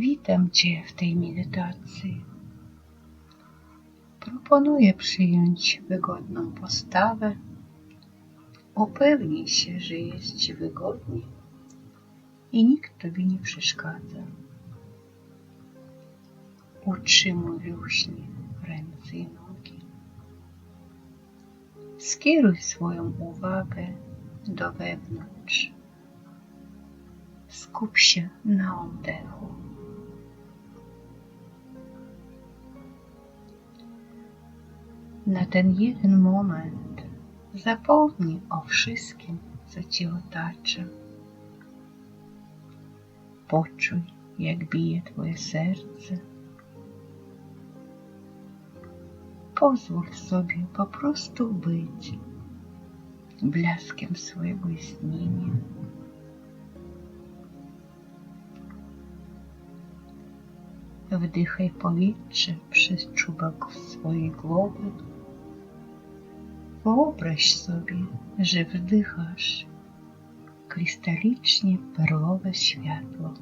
Witam Cię w tej medytacji. Proponuję przyjąć wygodną postawę. Upewnij się, że jest Ci wygodnie i nikt Tobie nie przeszkadza. Utrzymuj luźnie ręce i nogi. Skieruj swoją uwagę do wewnątrz. Skup się na oddechu. Na ten jeden moment zapomnij o wszystkim, co Cię otacza. Poczuj, jak bije Twoje serce. Pozwól sobie po prostu być blaskiem swojego istnienia. Wdychaj powietrze przez czubek swojej głowy. Wyobraź sobie, że wdychasz krystalicznie perłowe światło,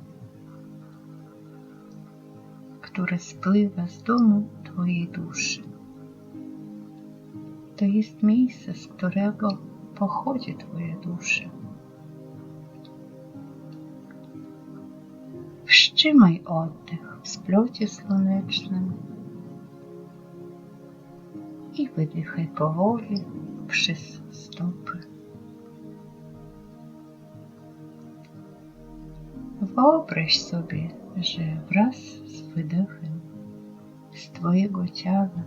które spływa z domu Twojej duszy. To jest miejsce, z którego pochodzi Twoja dusza. Wstrzymaj oddech w splocie słonecznym i wydychaj powoli przez stopy. Wyobraź sobie, że wraz z wydechem z Twojego ciała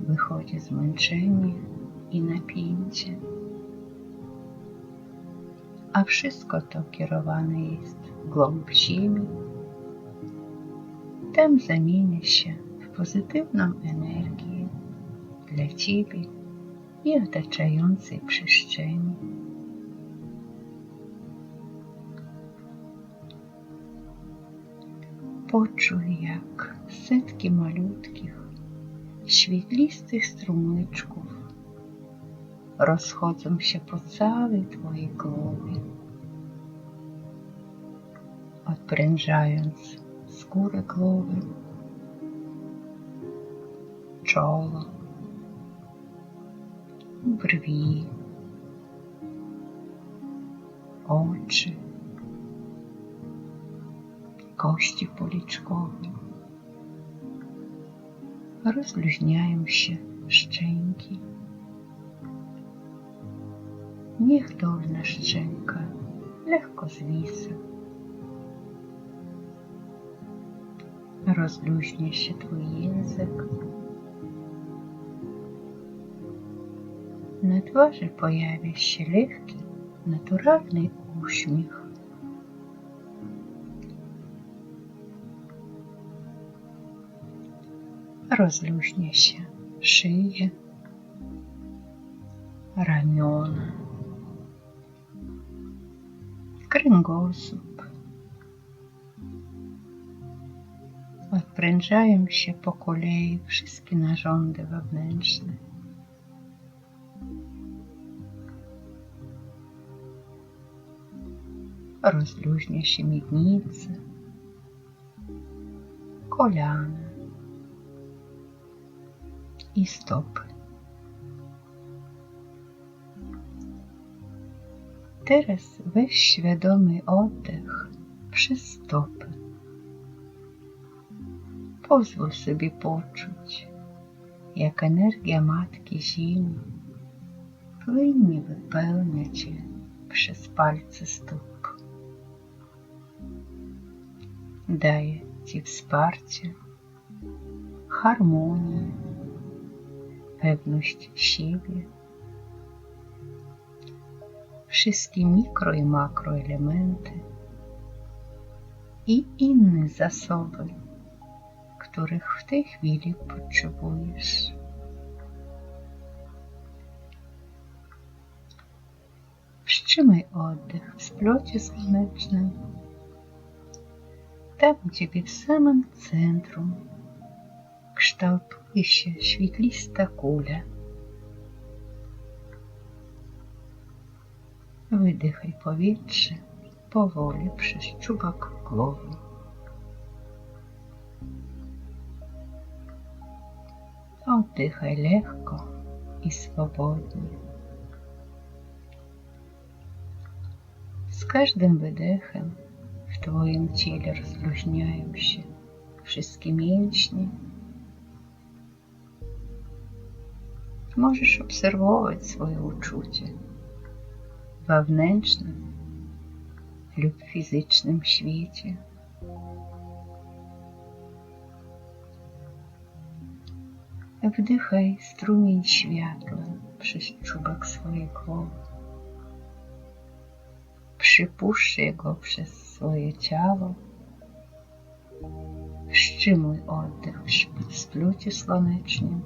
wychodzi zmęczenie i napięcie, a wszystko to kierowane jest w głąb ziemi. Tam zamienia się w pozytywną energię dla Ciebie i otaczającej przestrzeni. Poczuj, jak setki malutkich, świetlistych strumyczków rozchodzą się po całej Twojej głowie, odprężając skórę głowy, czoło, brwi, oczy, kości policzkowe. Rozluźniają się szczęki. Niech dolna szczęka lekko zwisa. Rozluźnia się Twój język. Na twarzy pojawia się lekki, naturalny uśmiech. Rozluźnia się szyję, ramiona, kręgosłup. Odprężają się po kolei wszystkie narządy wewnętrzne. Rozluźnia się miednica, kolana i stopy. Teraz weź świadomy oddech przez stopy. Pozwól sobie poczuć, jak energia Matki Ziemi płynnie wypełnia Cię przez palce stóp. Daje Ci wsparcie, harmonię, pewność siebie, wszystkie mikro i makroelementy i inne zasoby, których w tej chwili potrzebujesz. Wstrzymaj oddech w splocie słonecznym, tam, gdzie w samym centrum kształtuje się świetlista kula. Wydychaj powietrze powoli przez czubak głowy. Oddychaj lekko i swobodnie. Z każdym wydechem Twoim ciele rozluźniają się wszystkie mięśnie. Możesz obserwować swoje uczucie wewnętrznym lub fizycznym świecie. Wdychaj strumień światła przez czubek swojej głowy. Przypuszczaj go przez swoje ciało. Wstrzymuj oddech w splucie słonecznym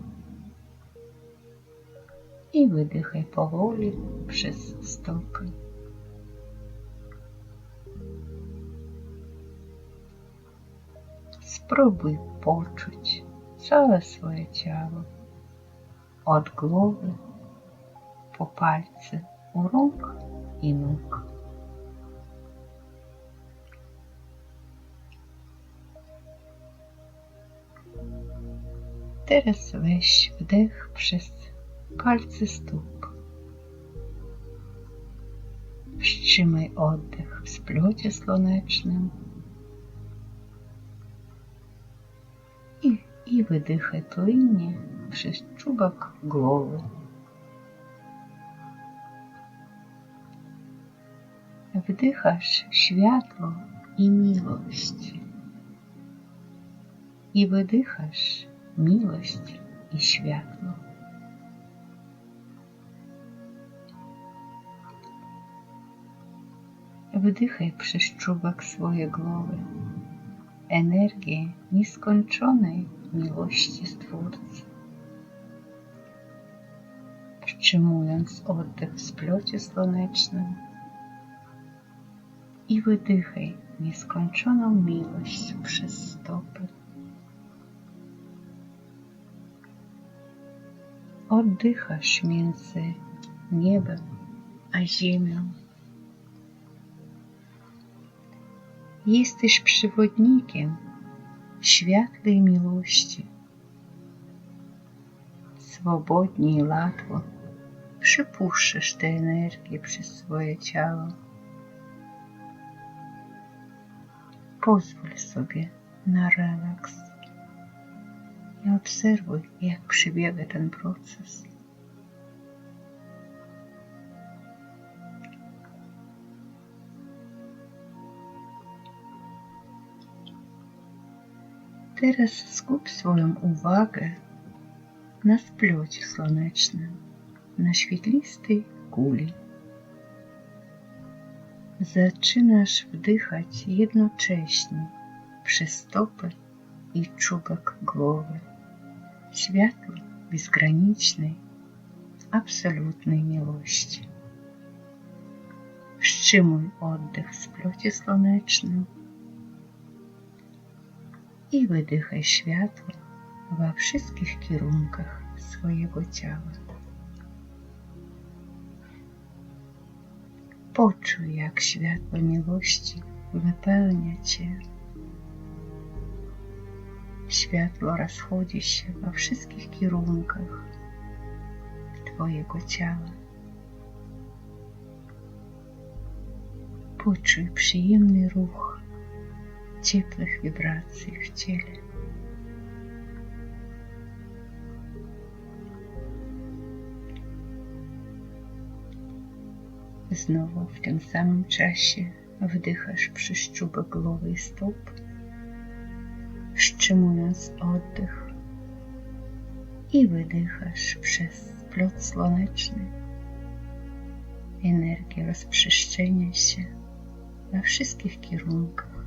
i wydychaj powoli przez stopy. Spróbuj poczuć całe swoje ciało od głowy po palce u rąk i nóg. Teraz weź wdech przez palce stóp. Wstrzymaj oddech w splocie słonecznym i, i wydychaj płynnie przez czubek głowy. Wdychasz światło i miłość. I wydychasz miłość i światło. Wdychaj przez czubek swojej głowy energię nieskończonej miłości Stwórcy. Wstrzymując oddech w splocie słonecznym i wydychaj nieskończoną miłość przez stopy. Oddychasz między niebem a ziemią. Jesteś przewodnikiem światłej miłości. Swobodnie i łatwo przypuszczasz tę energię przez swoje ciało. Pozwól sobie na relaks i obserwuj, jak przebiega ten proces. Teraz skup swoją uwagę na splocie słonecznym, na świetlistej kuli. Zaczynasz wdychać jednocześnie przez stopy i czubek głowy. Światło bezgranicznej, absolutnej miłości. Wstrzymuj oddech w splocie słonecznym i wydychaj światło we wszystkich kierunkach swojego ciała. Poczuj, jak światło miłości wypełnia Cię. Światło rozchodzi się we wszystkich kierunkach Twojego ciała. Poczuj przyjemny ruch ciepłych wibracji w ciele. Znowu w tym samym czasie wdychasz przez czubek głowy i stóp, wstrzymując oddech i wydychasz przez splot słoneczny. Energia rozprzestrzenia się we wszystkich kierunkach.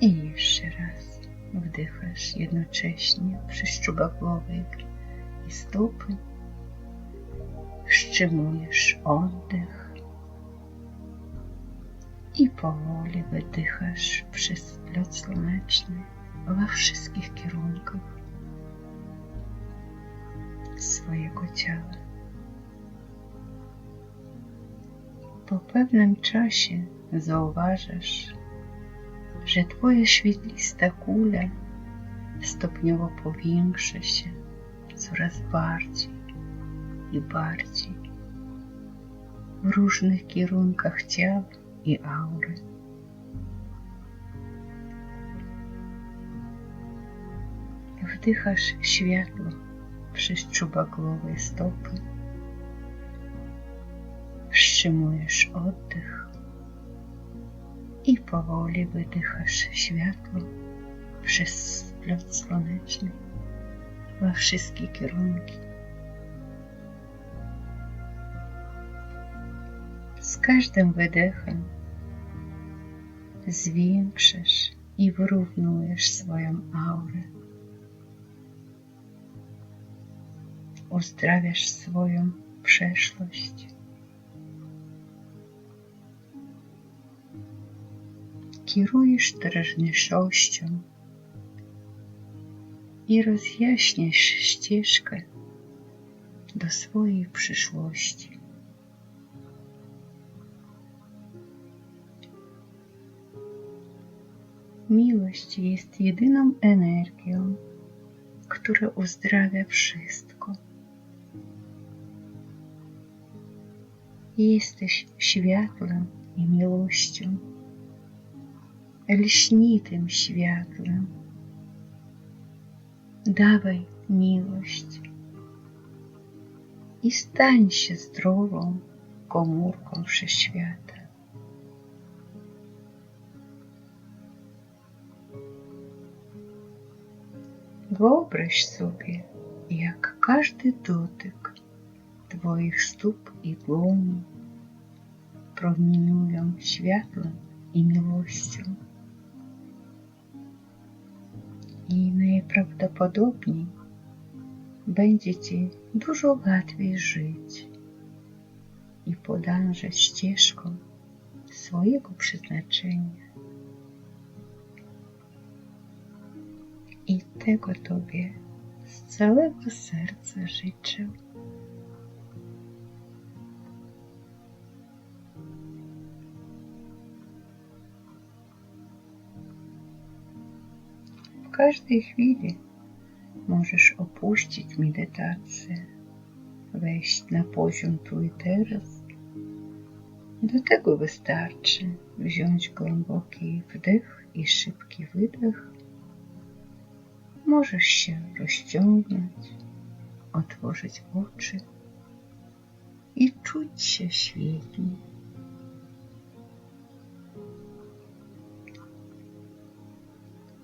I jeszcze raz wdychasz jednocześnie przez głowy i stopy. Wstrzymujesz oddech i powoli wydychasz przez splot słoneczny we wszystkich kierunkach swojego ciała. Po pewnym czasie zauważasz, że Twoja świetlista kula stopniowo powiększa się coraz bardziej i bardziej w różnych kierunkach ciała i aury. Wdychasz światło przez czubagłowe stopy. Wstrzymujesz oddech i powoli wydychasz światło przez splot słoneczny we wszystkie kierunki. Z każdym wydechem zwiększasz i wyrównujesz swoją aurę. Uzdrawiasz swoją przeszłość. Kierujesz teraźniejszością i rozjaśniasz ścieżkę do swojej przyszłości. Miłość jest jedyną energią, która uzdrawia wszystko. Jesteś światłem i miłością, lśnitym światłem. Dawaj miłość i stań się zdrową komórką wszechświata. Wyobraź sobie, jak każdy dotyk Twoich stóp i dłoni promieniują światłem i miłością. I najprawdopodobniej będzie Ci dużo łatwiej żyć i podążać ścieżką swojego przeznaczenia. Tego Tobie z całego serca życzę. W każdej chwili możesz opuścić medytację, wejść na poziom tu i teraz. Do tego wystarczy wziąć głęboki wdech i szybki wydech Możesz się rozciągnąć, otworzyć oczy i czuć się świetnie.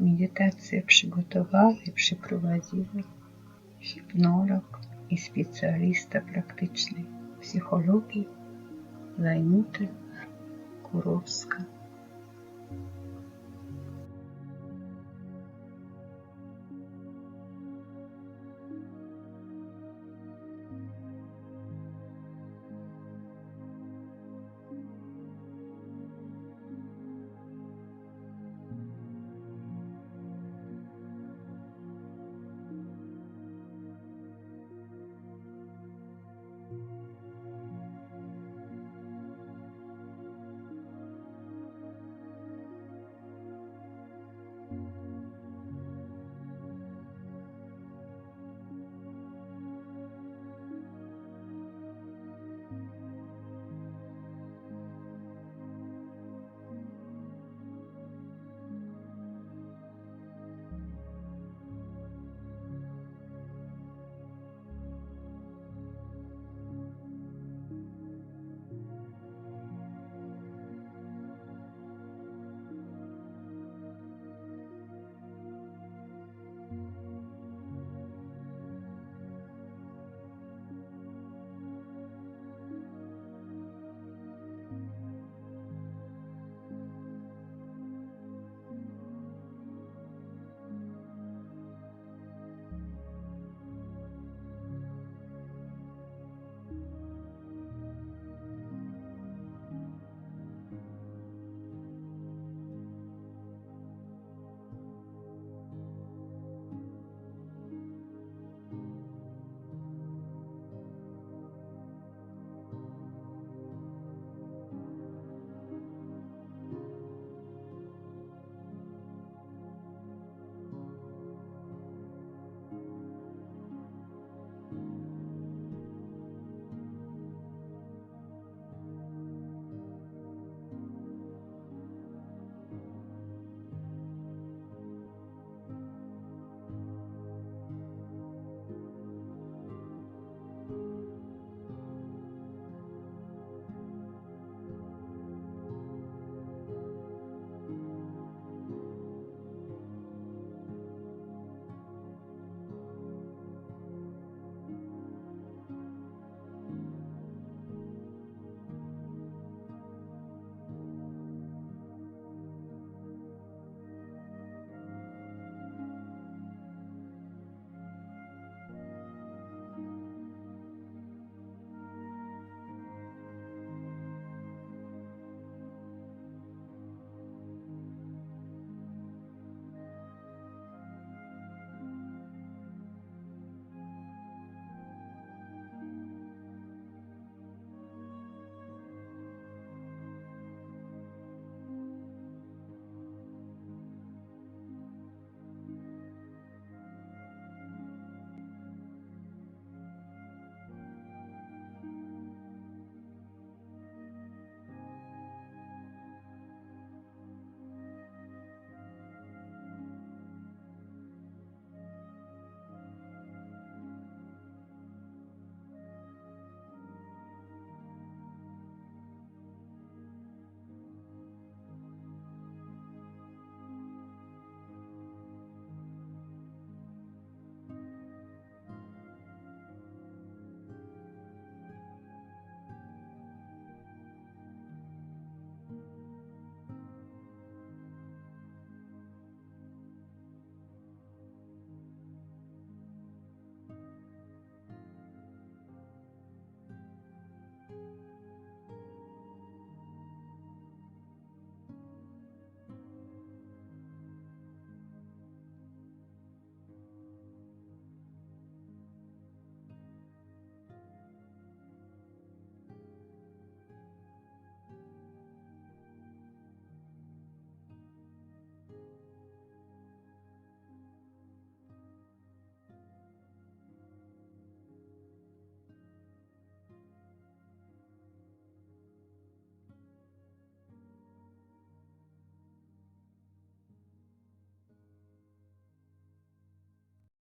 Medytację przygotowali i przeprowadzili hipnolog i specjalista praktycznej psychologii Zajmuty Kurowska.